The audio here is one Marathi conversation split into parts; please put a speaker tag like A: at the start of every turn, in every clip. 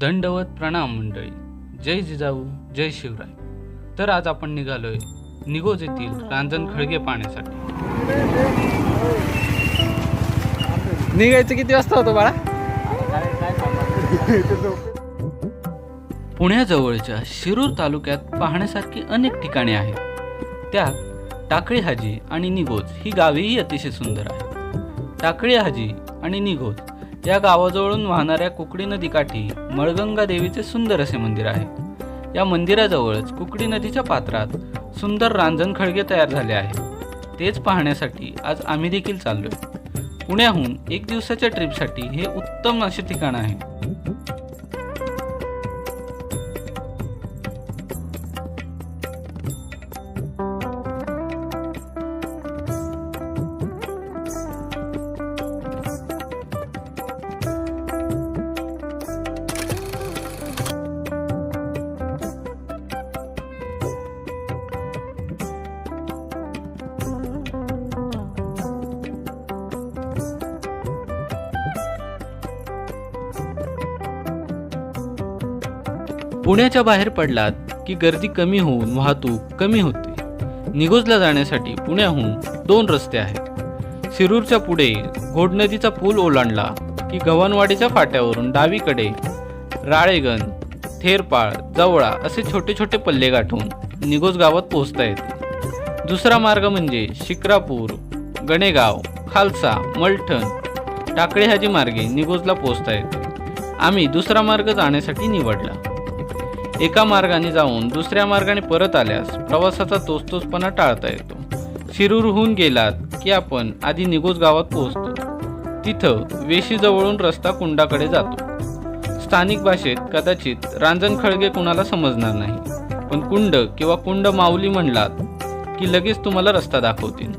A: दंडवत प्रणाम मंडळी. जय जिजाऊ जय शिवराय. तर आज आपण निघालोय निगोज येथील रांजण खळगे पाहण्यासाठी.
B: निघायचं किती वाजता होतं बाळा?
A: पुण्याजवळच्या शिरूर तालुक्यात पाहण्यासारखी अनेक ठिकाणे आहेत. त्यात टाकळी हाजी आणि निगोज ही गावेही अतिशय सुंदर आहेत. टाकळी हाजी आणि निगोज या गावाजवळून वाहणाऱ्या कुकडी नदीकाठी मळगंगा देवीचे सुंदर असे मंदिर आहे. या मंदिराजवळच कुकडी नदीच्या पात्रात सुंदर रांजण खळगे तयार झाले आहे तेच पाहण्यासाठी आज आम्ही देखील चाललोय. पुण्याहून एक दिवसाच्या ट्रिपसाठी हे उत्तम असे ठिकाण आहे. पुण्याच्या बाहेर पडलात की गर्दी कमी होऊन वाहतूक कमी होते. निगोजला जाण्यासाठी पुण्याहून दोन रस्ते आहेत. शिरूरच्या पुढे घोड नदीचा पूल ओलांडला की गव्हाणवाडीच्या फाट्यावरून डावीकडे राळेगण थेरपाळ जवळा असे छोटे छोटे पल्ले गाठून निगोज गावात पोहोचता येते. दुसरा मार्ग म्हणजे शिक्रापूर गणेगाव खालसा मलठण टाकळे हाजी मार्गे निगोजला पोहोचता येते. आम्ही दुसरा मार्ग जाण्यासाठी निवडला. एका मार्गाने जाऊन दुसऱ्या मार्गाने परत आल्यास प्रवासाचा तोचतोचपणा टाळता येतो. शिरूरहून गेलात की आपण आधी निगोज गावात पोहोचतो. तिथं वेशीजवळून रस्ता कुंडाकडे जातो. स्थानिक भाषेत कदाचित रांजण खळगे कुणाला समजणार नाही पण कुंड किंवा कुंड माऊली म्हणलात की लगेच तुम्हाला रस्ता दाखवतील.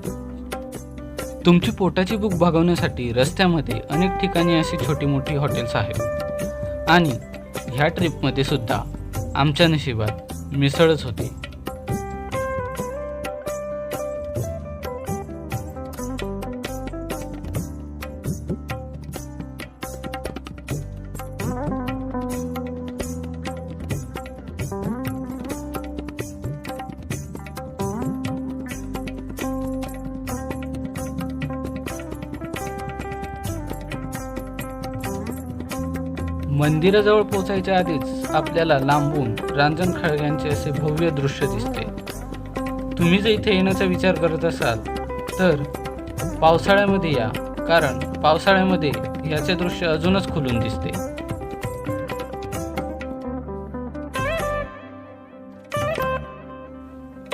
A: तुमची पोटाची भूक भागवण्यासाठी रस्त्यामध्ये अनेक ठिकाणी अशी छोटी मोठी हॉटेल्स आहेत. आणि ह्या ट्रिपमध्ये सुद्धा आमच्या नशिबात मिसळच होती. मंदिराजवळ पोहोचायच्या आधीच आपल्याला लांबून रांजण खळग्यांचे असे भव्य दृश्य दिसते. तुम्ही जर इथे येण्याचा विचार करत असाल तर पावसाळ्यामध्ये या कारण पावसाळ्यामध्ये याचे दृश्य अजूनच खुलून दिसते.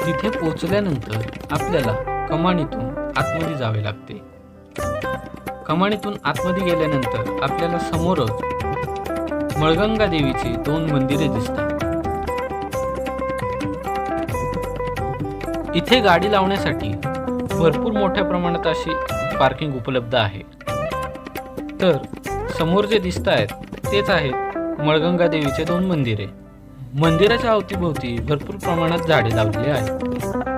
A: तिथे पोचल्यानंतर आपल्याला कमानीतून आतमध्ये जावे लागते. कमानीतून आतमध्ये गेल्यानंतर आपल्याला समोरच मळगंगा देवीची दोन मंदिरे दिसतात. इथे गाडी लावण्यासाठी भरपूर मोठ्या प्रमाणात अशी पार्किंग उपलब्ध आहे. तर समोर जे दिसत आहेत तेच आहेत मळगंगा देवीचे दोन मंदिरे. मंदिराच्या अवतीभोवती भरपूर प्रमाणात झाडे लावलेली आहेत.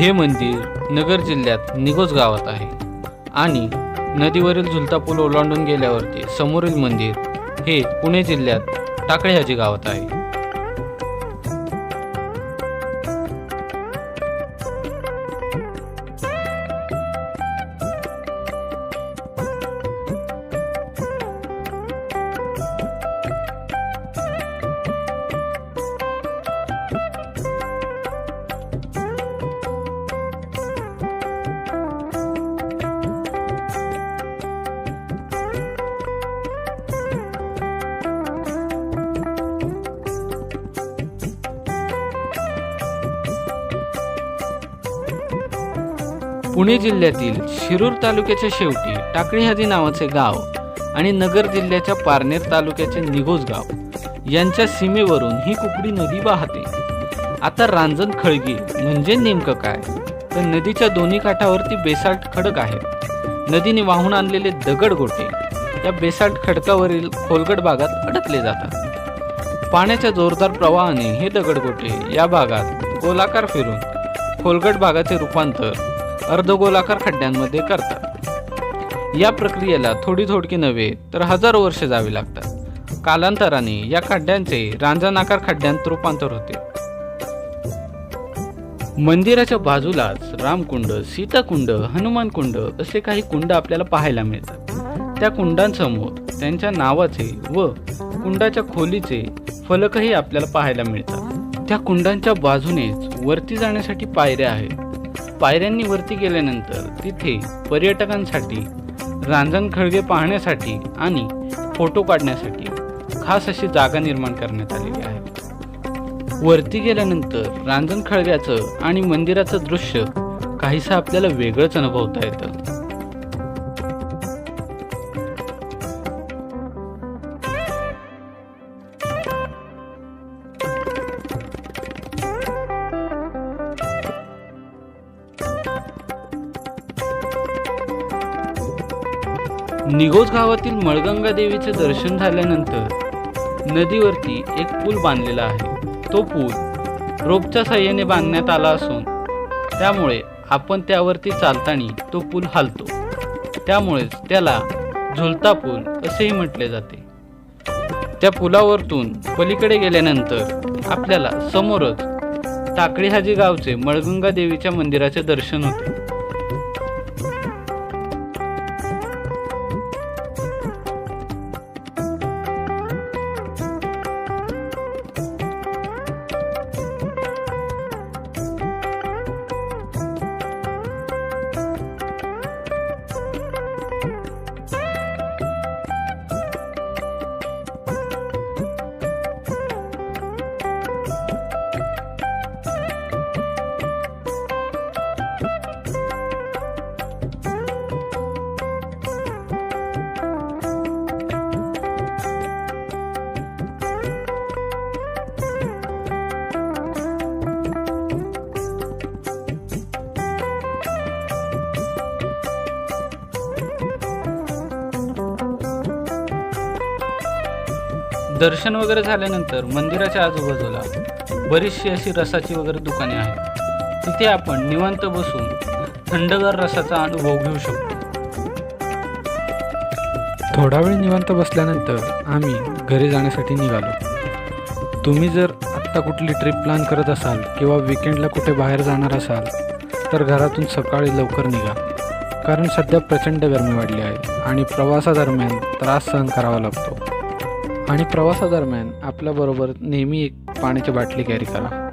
A: हे मंदिर नगर जिल्ह्यात निगोज गावात आहे. आणि नदीवरील झुलता पूल ओलांडून गेल्यावरती समोरील मंदिर हे पुणे जिल्ह्यात टाकळी गावात आहे. पुणे जिल्ह्यातील शिरूर तालुक्याच्या शेवटी टाकळीहादी नावाचे गाव आणि नगर जिल्ह्याच्या पारनेर तालुक्याचे निगोज गाव यांच्या सीमेवरून ही कुकडी नदी वाहते. आता रांजण खळगी म्हणजे नेमकं काय? तर नदीच्या दोन्ही काठावरती बेसाल्ट खडक आहेत नदीने वाहून आणलेले दगड गोटे या बेसाल्ट खडकावरील खोलगट भागात अडकले जातात. पाण्याच्या जोरदार प्रवाहाने हे दगडगोटे या भागात गोलाकार फिरून खोलगट भागाचे रूपांतर अर्धगोलाकार खड्ड्यांमध्ये करतात. या प्रक्रियेला थोडी थोडकी नव्हे तर हजारो वर्षे जावी लागतात. कालांतराने या खड्ड्यांचे रांजनाकार खड्ड्यांत रूपांतर होते. मंदिराच्या बाजूलाच रामकुंड सीताकुंड हनुमान कुंड असे काही कुंड आपल्याला पाहायला मिळतात. त्या कुंडांसमोर त्यांच्या नावाचे व कुंडाच्या खोलीचे फलकही आपल्याला पाहायला मिळतात. त्या कुंडांच्या बाजूनेच वरती जाण्यासाठी पायऱ्या आहेत. पायऱ्यांनी वरती गेल्यानंतर तिथे पर्यटकांसाठी रांजण खळगे पाहण्यासाठी आणि फोटो काढण्यासाठी खास अशी जागा निर्माण करण्यात आलेली आहे. वरती गेल्यानंतर रांजण खळग्याचं आणि मंदिराचं दृश्य काहीसं आपल्याला वेगळंच अनुभवता येतं. निगोज गावातील मळगंगा देवीचे दर्शन झाल्यानंतर नदीवरती एक पूल बांधलेला आहे. तो पूल रोपच्या सहाय्याने बांधण्यात आला असून त्यामुळे आपण त्यावरती चालताना तो पूल हालतो. त्यामुळेच त्याला झुलता पूल असेही म्हटले जाते. त्या पुलावरतून पलीकडे गेल्यानंतर आपल्याला समोरच टाकळी हाजी गावचे मळगंगा देवीच्या मंदिराचे दर्शन होते. दर्शन वगैरे झाल्यानंतर मंदिराच्या आजूबाजूला बरीचशी अशी रसाची वगैरे दुकाने आहेत. तिथे आपण निवांत बसून थंडगार रसाचा अनुभव घेऊ शकतो.
B: थोडा वेळ निवांत बसल्यानंतर आम्ही घरी जाण्यासाठी निघालो. तुम्ही जर आत्ता कुठली ट्रिप प्लॅन करत असाल किंवा विकेंडला कुठे बाहेर जाणार असाल तर घरातून सकाळी लवकर निघा. कारण सध्या प्रचंड गरमी वाढली आहे आणि प्रवासादरम्यान त्रास सहन करावा लागतो. आणि प्रवासादरम्यान आपल्याबरोबर नेहमी एक पाण्याची बाटली कॅरी करा.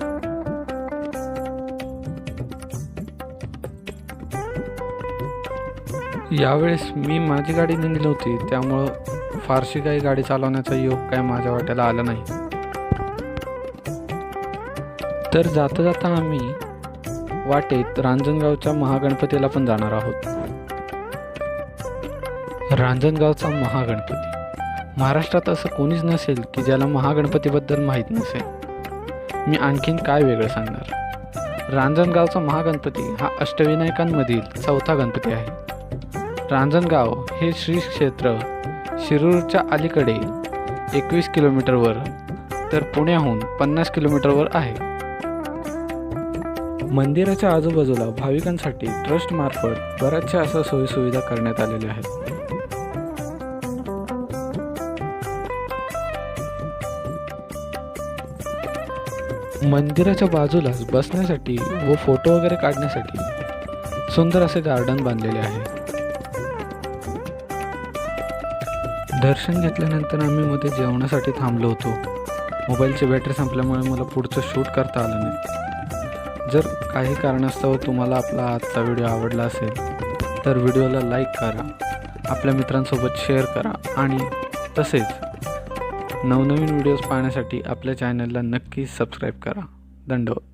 B: यावेळेस मी माझी गाडी नेली नव्हती त्यामुळं फारशी काही गाडी चालवण्याचा योग काय माझ्या वाट्याला आला नाही. तर जाता जाता आम्ही वाटेत रांजणगावच्या महागणपतीला पण जाणार आहोत. रांजणगावचा महागणपती. महाराष्ट्रात असं कोणीच नसेल की ज्याला महागणपतीबद्दल माहीत नसेल. मी आणखीन काय वेगळं सांगणार? रांजणगावचा महागणपती हा अष्टविनायकांमधील चौथा गणपती आहे. रांजणगाव हे श्री क्षेत्र शिरूरच्या अलीकडे एकवीस किलोमीटरवर तर पुण्याहून पन्नास किलोमीटरवर आहे. मंदिराच्या आजूबाजूला भाविकांसाठी ट्रस्टमार्फत बऱ्याचशा अशा सोयीसुविधा करण्यात आलेल्या आहेत. मंदिराच्या बाजूलाच बसण्यासाठी व फोटो वगैरे काढण्यासाठी सुंदर असे गार्डन बांधलेले आहे. दर्शन घेतल्यानंतर आम्ही मध्ये जेवणासाठी थांबलो होतो. मोबाईलची बॅटरी संपल्यामुळे मला पुढचं शूट करता आलं नाही. जर काही कारणास्तव तुम्हाला आपला आजचा व्हिडिओ आवडला असेल तर व्हिडिओला लाईक करा आपल्या मित्रांसोबत शेअर करा आणि तसेच नवनवीन व्हिडिओज पाहण्यासाठी आपल्या चॅनलला नक्की सबस्क्राईब करा. धन्यवाद.